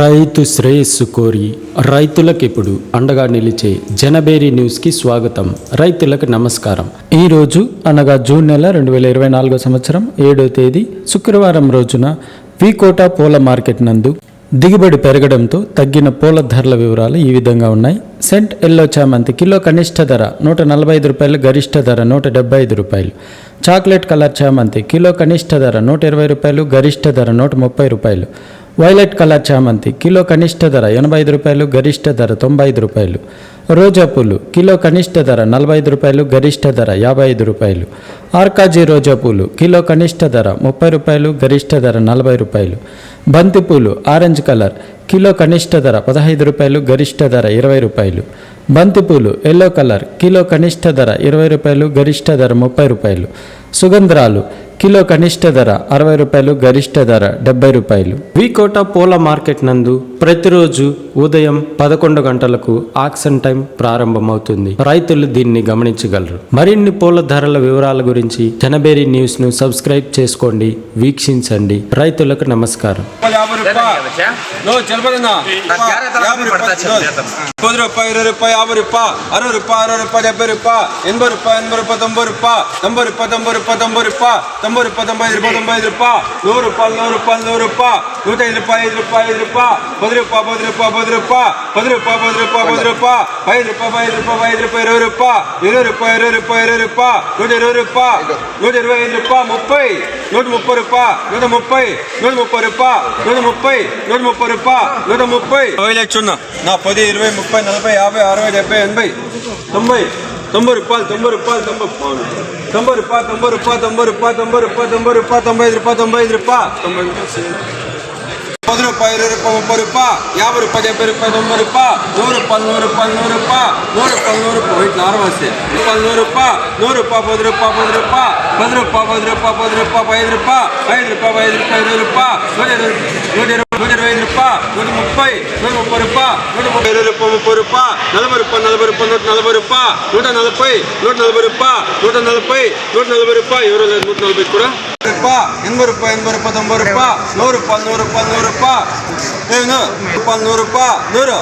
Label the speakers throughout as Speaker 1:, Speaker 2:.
Speaker 1: రైతు శ్రేయస్సు కోరి రైతులకు ఇప్పుడు అండగా నిలిచే జనబేరి న్యూస్కి స్వాగతం. రైతులకు నమస్కారం. ఈరోజు అనగా జూన్ నెల రెండు వేల ఇరవై నాలుగో సంవత్సరం ఏడో తేదీ శుక్రవారం రోజున వికోట పూల మార్కెట్ నందు దిగుబడి పెరగడంతో తగ్గిన పూల ధరల వివరాలు ఈ విధంగా ఉన్నాయి. సెంట్ ఎల్లో చామంతి కిలో కనిష్ట ధర నూట నలభై ఐదు రూపాయలు గరిష్ట ధర నూట డెబ్బై ఐదు రూపాయలు. చాక్లెట్ కలర్ చామంతి కిలో కనిష్ట ధర నూట ఇరవై రూపాయలు గరిష్ట ధర నూట ముప్పై రూపాయలు. వైలెట్ కలర్ చామంతి కిలో కనిష్ట ధర ఎనభై ఐదు రూపాయలు గరిష్ట ధర తొంభై ఐదు రూపాయలు. రోజా పూలు కిలో కనిష్ట ధర నలభై ఐదు రూపాయలు గరిష్ట ధర యాభై ఐదు రూపాయలు. ఆర్కాజీ రోజా పూలు కిలో కనిష్ట ధర ముప్పై రూపాయలు గరిష్ట ధర నలభై రూపాయలు. బంతి పూలు ఆరెంజ్ కలర్ కిలో కనిష్ట ధర పదహైదు రూపాయలు గరిష్ట ధర ఇరవై రూపాయలు. బంతిపూలు ఎల్లో కలర్ కిలో కనిష్ట ధర ఇరవై రూపాయలు గరిష్ట ధర ముప్పై రూపాయలు. సుగంధరాలు కిలో కనిష్ట ధర అరవై రూపాయలు గరిష్ట ధర డెబ్బై రూపాయలు. వికోట పూల మార్కెట్ నందు ప్రతిరోజు ఉదయం పదకొండు గంటలకు ఆక్షన్ టైం ప్రారంభమవుతుంది. రైతులు దీన్ని గమనించగలరు. మరిన్ని పూల ధరల వివరాల గురించి జనబేరి న్యూస్ను సబ్స్క్రైబ్ చేసుకోండి వీక్షించండి. రైతులకు నమస్కారం.
Speaker 2: యాభై రూపాయ నో చలపదన్నా యాభై రూపాయ పది రూపాయ ఇరవై రూపాయ యాభై రూపాయ అరవై రూపాయ అరవై రూపాయ డెబ్బై రూపాయ ఎనభై రూపాయ ఎనభై రూపాయ తొంభై రూపాయ తొంభై రూపాయ తొంభై రూపాయ తొంభై రూపాయ తొంభై రూపాయ తొంభై ఐదు రూపాయ తొంభై ఐదు రూపాయ నూరు రూపాయలు నూరు రూపాయలు నూరు రూపాయ నూట ఐదు రూపాయ ఐదు రూపాయ ఐదు రూపాయ పది రూపాయ పది రూపాయ పది రూపాయ పది రూపాయ పది రూపాయ పది రూపాయ ఐదు రూపాయ ఐదు రూపాయ ఐదు రూపాయ ఇరవై రూపాయ ఇరవై రూపాయ ఇరవై రూపాయ ఇరవై రూపాయ నూట ఇరవై రూపాయ నూట ఇరవై ఐదు రూపాయ ముప్పై నూట ముప్పై రూపాయ నూట ముప్పై నూట ముప్పై రూపాయ నూట ముప్పై నూట ముప్పై రూపాయ నూట ముప్పై. లక్షన్న నా పది ఇరవై ముప్పై నలభై యాభై అరవై డెబ్బై ఎనభై. తొంభై తొంభై రూపాయలు తొంభై రూపాయలు తొంభై. తొంభై రూపాయలు తొంభై రూపాయలు తొంభై రూపాయలు తొంభై రూపాయలు తొంభై రూపాయలు తొంభై ఐదు రూపాయలు తొంభై ఐదు రూపాయలు తొంభై డెబ్బై రూపాయలు తొంభై రూపాయలు. నూరు రూపాయలు నూరు రూపాయలు నూరు రూపాయలు నూరు రూపాయలు నూరు రూపాయలు వీటి నారం వస్తే రూపాయలు నూరు రూపాయలు నూరు రూపాయలు పది రూపాయలు పది రూపాయలు పది రూపాయలు పది రూపాయలు పది రూపాయలు ఐదు రూపాయలు ఐదు రూపాయలు ఐదు రూపాయలు ఇరవై రూపాయలు నూట ఇరవై నూట ఇరవై నూట ఇరవై ఐదు రూపాయలు నూట ముప్పై నూట ముప్పై రూపాయలు నూట ముప్పై ఇరవై రూపాయలు ముప్పై రూపాయలు నలభై రూపాయలు నలభై రూపాయలు నూట నలభై రూపాయలు నూట నలభై నూట నలభై రూపాయలు నూట నలభై నూట నలభై రూపాయలు ఎవరో లేదు నూట నలభై కూడా ரூபா எண்பது ரூபா எண்பது ரூபா தொம்பது ரூபா நூறு ரூபா நூறு ரூபா நூறு ரூபா ரூபா நூறு ரூபா நூறு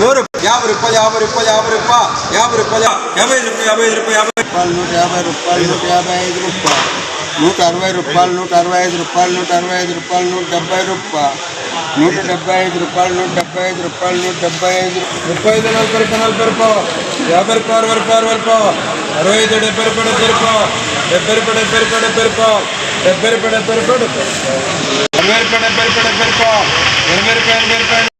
Speaker 2: நூறு యాభై రూపాయలు యాభై రూపాయలు యాభై రూపాయలు యాభై రూపాయలు యాభై రూపాయలు యాభై రూపాయలు యాభై
Speaker 3: రూపాయలు నూట యాభై రూపాయలు నూట యాభై ఐదు రూపాయలు నూట అరవై రూపాయలు నూట అరవై ఐదు రూపాయలు నూట అరవై ఐదు రూపాయలు నూట డెబ్బై రూపాయలు నూట డెబ్బై ఐదు రూపాయలు నూట డెబ్బై ఐదు రూపాయలు నూట డెబ్బై ఐదు
Speaker 2: ముప్పై ఐదు నలభై రూపాయలు నలభై రూపాయలు యాభై రూపాయలు అరవై రూపాయలు అరవై రూపాయలు అరవై ఐదు డెబ్బై రూపాయలు డెబ్బై రూపాయలు డెబ్బై రూపాయలు డెబ్బై రూపాయలు డెబ్బై రూపాయలు డెబ్బై రూపాయలు డెబ్బై రూపాయలు ఎనభై ఎనభై రూపాయలు ఎనభై రూపాయలు